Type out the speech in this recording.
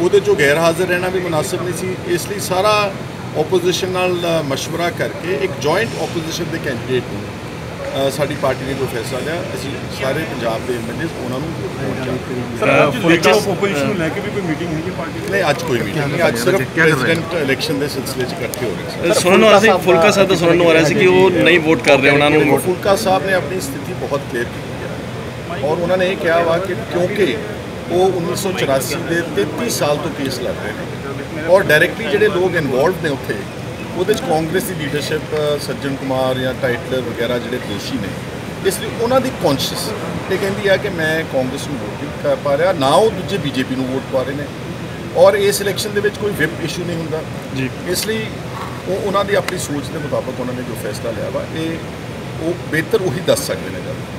ਉਹਦੇ ਚੋਂ ਗੈਰ ਹਾਜ਼ਰ ਰਹਿਣਾ ਵੀ ਮੁਨਾਸਬ ਨਹੀਂ ਸੀ। ਇਸ ਲਈ ਸਾਰਾ ਆਪੋਜੀਸ਼ਨ ਨਾਲ ਮਸ਼ਵਰਾ ਕਰਕੇ ਇੱਕ ਜੁਆਇੰਟ ਆਪੋਜੀਸ਼ਨ ਦੇ ਕੈਂਡੀਡੇਟ ਨੂੰ ਸਾਡੀ ਪਾਰਟੀ ਨੇ ਜੋ ਫੈਸਲਾ ਲਿਆ। ਅਸੀਂ ਸਾਰੇ ਪੰਜਾਬ ਦੇ ਐਮਐਲਏ ਉਹਨਾਂ ਨੂੰ ਸਰ ਅੱਜ ਆਪੋਜੀਸ਼ਨ ਨੂੰ ਲੈ ਕੇ ਵੀ ਕੋਈ ਮੀਟਿੰਗ ਹੈ ਪਾਰਟੀ ਦੀ ਨਹੀਂ ਅੱਜ ਕੋਈ ਮੀਟਿੰਗ ਨਹੀਂ। ਅੱਜ ਸਿਰਫ ਪ੍ਰੈਜ਼ੀਡੈਂਟ ਇਲੈਕਸ਼ਨ ਦੇ ਸਿਲਸਿਲੇ 'ਚ ਇਕੱਠੇ ਹੋ ਰਹੇ ਸੀ ਸੁਣਨ ਨੂੰ ਆ ਰਿਹਾ ਸੀ ਫੁਲਕਾ ਸਾਹਿਬ ਦਾ ਸੁਣਨ ਨੂੰ ਆ ਰਿਹਾ ਸੀ ਕਿ ਉਹ ਨਹੀਂ ਵੋਟ ਕਰ ਰਹੇ ਉਹਨਾਂ ਨੂੰ ਫੁਲਕਾ ਸਾਹਿਬ ਨੇ ਆਪਣੀ ਸਥਿਤੀ ਬਹੁਤ ਕਲੀਅਰ ਕੀਤੀ ਹੈ। ਔਰ ਉਹਨਾਂ ਨੇ ਇਹ ਕਿਹਾ ਵਾ ਕਿ ਕਿਉਂਕਿ ਉਹ 1984 ਦੇ 33 ਸਾਲ ਤੋਂ ਕੇਸ ਲੜ ਰਹੇ ਨੇ। ਔਰ ਡਾਇਰੈਕਟਲੀ ਜਿਹੜੇ ਲੋਕ ਇਨਵੋਲਵਡ ਨੇ ਉੱਥੇ ਉਹਦੇ ਚ ਕਾਂਗਰਸ ਦੀ ਲੀਡਰਸ਼ਿਪ ਸੱਜਣ ਕੁਮਾਰ ਜਾਂ ਟਾਈਟਲਰ ਵਗੈਰਾ ਜਿਹੜੇ ਦੋਸ਼ੀ ਨੇ ਇਸ ਲਈ ਉਹਨਾਂ ਦੀ ਕੌਨਸ਼ੀਅਸ ਇਹ ਕਹਿੰਦੀ ਆ ਕਿ ਮੈਂ ਕਾਂਗਰਸ ਨੂੰ ਵੋਟ ਨਹੀਂ ਕਰ ਪਾ ਰਿਹਾ ਨਾ ਉਹ ਦੂਜੇ ਬੀਜੇਪੀ ਨੂੰ ਵੋਟ ਪਾ ਰਹੇ ਨੇ। ਔਰ ਇਸ ਇਲੈਕਸ਼ਨ ਦੇ ਵਿੱਚ ਕੋਈ ਵਿਪ ਇਸ਼ੂ ਨਹੀਂ ਹੁੰਦਾ। ਜੀ। ਇਸ ਲਈ ਉਹ ਉਹਨਾਂ ਦੀ ਆਪਣੀ ਸੋਚ ਦੇ ਮੁਤਾਬਕ ਉਹਨਾਂ ਨੇ ਜੋ ਫੈਸਲਾ ਲਿਆ ਵਾ ਇਹ ਉਹ ਬਿਹਤਰ ਉਹੀ ਦੱਸ ਸਕਦੇ ਨੇ ਜ਼ਿਆਦਾ